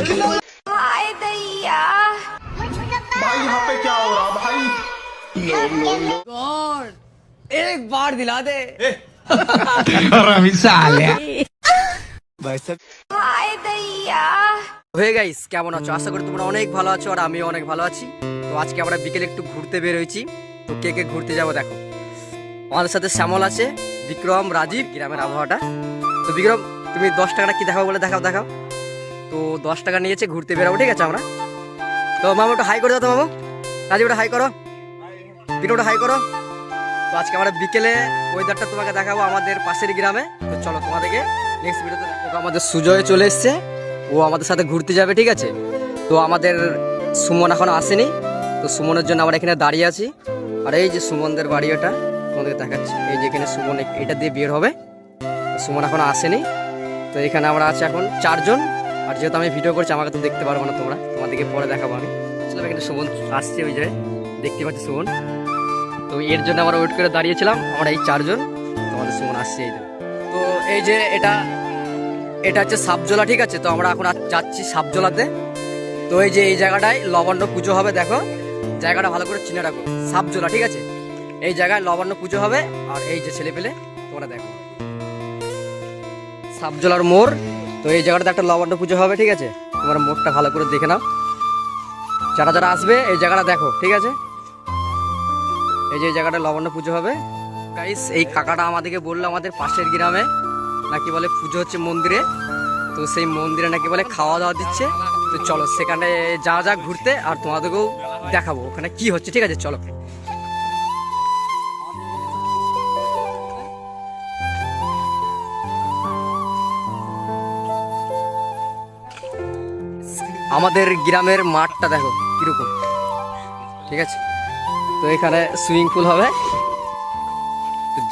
हाय दैया भाई यहाँ पे क्या हो रहा भाई गॉड एक बार दिला दे हाय दैया হয়ে গাইস কেমন আছো আশা করি তোমরা অনেক ভালো আছো আর আমিও অনেক ভালো আছি তো আজকে আমরা বিকেলে একটু ঘুরতে বের হয়েছি তো কে কে ঘুরতে যাবো দেখো আমাদের সাথে শ্যামল আছে বিক্রম রাজীব গ্রামের আবহাওয়াটা তো বিক্রম তুমি দশ টাকাটা কি দেখাবো বলে দেখাও দেখাও তো দশ টাকা নিয়েছে, ঘুরতে বেরোবো, ঠিক আছে আমরা তো মামা একটু হাই করে দাও তো, মামু। রাজীব ওটা হাই করো। বিক্রমটা হাই করো। তো আজকে আমরা বিকেলে ওয়েদারটা তোমাকে দেখাবো আমাদের পাশের গ্রামে। তো চলো তোমাদেরকে নেক্সট ভিডিওতে আমাদের সুজয় চলে এসছে। ও আমাদের সাথে ঘুরতে যাবে, ঠিক আছে? তো আমাদের সুমন এখনও আসেনি। তো সুমনের জন্য আমরা এখানে দাঁড়িয়ে আছি। আর এই যে সুমনদের বাড়ি ওটা তোমাদেরকে দেখাচ্ছি। এই যে এখানে সুমন, এটা দিয়ে বের হবে। সুমন এখনও আসেনি। তো এখানে আমরা আছি এখন চারজন। আর যেহেতু আমি ভিডিও করছি, আমাকে তো দেখতে পারব না তোমরা। তোমাদেরকে পরে দেখাবো আমি। চলো এখানে সুমন আসছে, ওই যে দেখতে পাচ্ছি সুমন। তো এর জন্য আমরা ওয়েট করে দাঁড়িয়েছিলাম, আমরা এই চারজন। তোমাদের সুমন আসছে, এই তো এই যে এটা এটা হচ্ছে সাবজোলা ঠিক আছে? তো আমরা এখন যাচ্ছি সাবজোলাতে তো এই যে এই জায়গাটায় লবণ্য পুজো হবে, দেখো। জায়গাটা ভালো করে চিনে রাখো। সাবজোলা ঠিক আছে? এই জায়গায় লবণ্য পুজো হবে, আর এই যে ছেলে পেলে তোমরা দেখো। সাবজোলার মোড়। তো এই জায়গাটাতে একটা লবণ্য পুজো হবে, ঠিক আছে? তোমার মোড়টা ভালো করে দেখে নাও। যারা যারা আসবে, এই জায়গাটা দেখো, ঠিক আছে? এই যে এই জায়গাটা লবণ্য পুজো হবে। গাইস এই কাকাটা আমাদেরকে বলল আমাদের পাশের গ্রামে, নাকি বলে পুজো হচ্ছে মন্দিরে। তো সেই মন্দিরে নাকি বলে খাওয়া দাওয়া দিচ্ছে। তো চলো, সেখানে যা যা ঘুরতে, আর তোমাদেরকেও দেখাবো, ওখানে কি হচ্ছে, ঠিক আছে? চলো। আমাদের গ্রামের মাঠটা দেখো, কীরকম। ঠিক আছে? তো এখানে সুইমিং পুল হবে।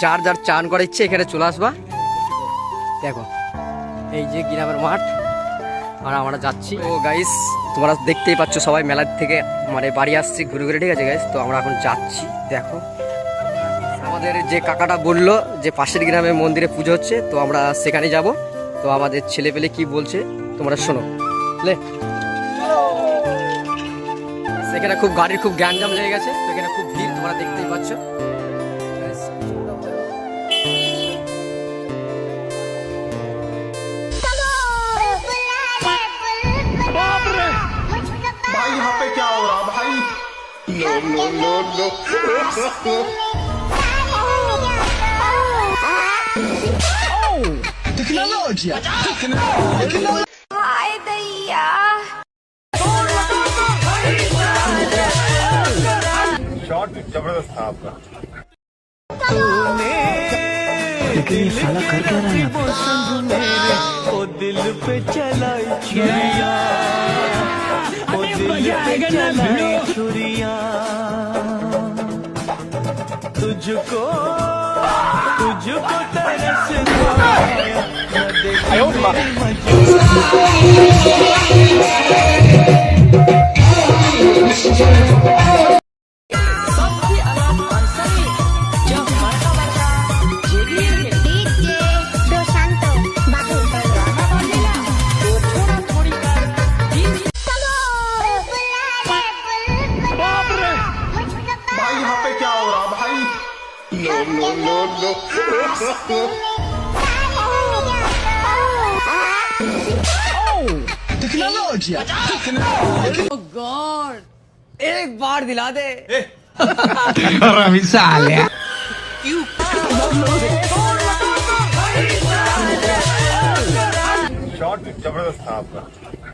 যার যার চান করার ইচ্ছে, এখানে চলে আসবা। দেখো, এই যে গ্রামের মাঠ, আর আমরা যাচ্ছি। ও গাইস তোমরা দেখতেই পাচ্ছ সবাই মেলার থেকে মানে বাড়ি আসছি, ঘুরে ঘুরে, ঠিক আছে গাইস তো আমরা এখন যাচ্ছি, দেখো। আমাদের যে কাকাটা বলল যে পাশের গ্রামে মন্দিরে পুজো হচ্ছে, তো আমরা সেখানে যাব। তো আমাদের ছেলে পেলে কি বলছে, তোমরা শোনো। লে। সেখানে খুব গাড়ির খুব গ্যাঞ্জাম লেগে গেছে তো এখানে খুব ভিড় তোমরা দেখতেই পাচ্ছ। ज़बरदस्त था आपका। दिल पे चला छुरिया। तुझको तुझको तरस भाई गॉड एक बार दिला दे। शॉट ज़बरदस्त था आपका।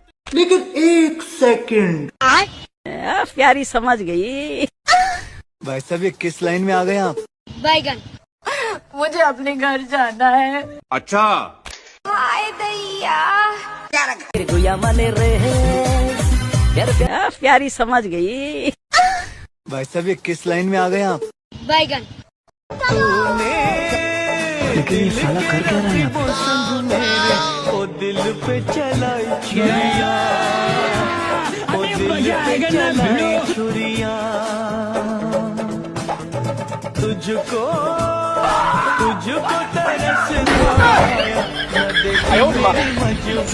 प्यारी समझ गई। भाई साहब ये किस लाइन में आ गए आप? बैगन मुझे अपने घर जाना है। अच्छा। हाय दैया गुया मने रे प्यार समझ गई। भाई साहब ये किस लाइन में आ गए आप? बैगन लेकिन ये साला कर क्या रहा है ओ दिल पे चलाई छुरिया। ओ दिल पे चलाई छुरिया। तुझको तुझको तरस खाया न देखे मजबूर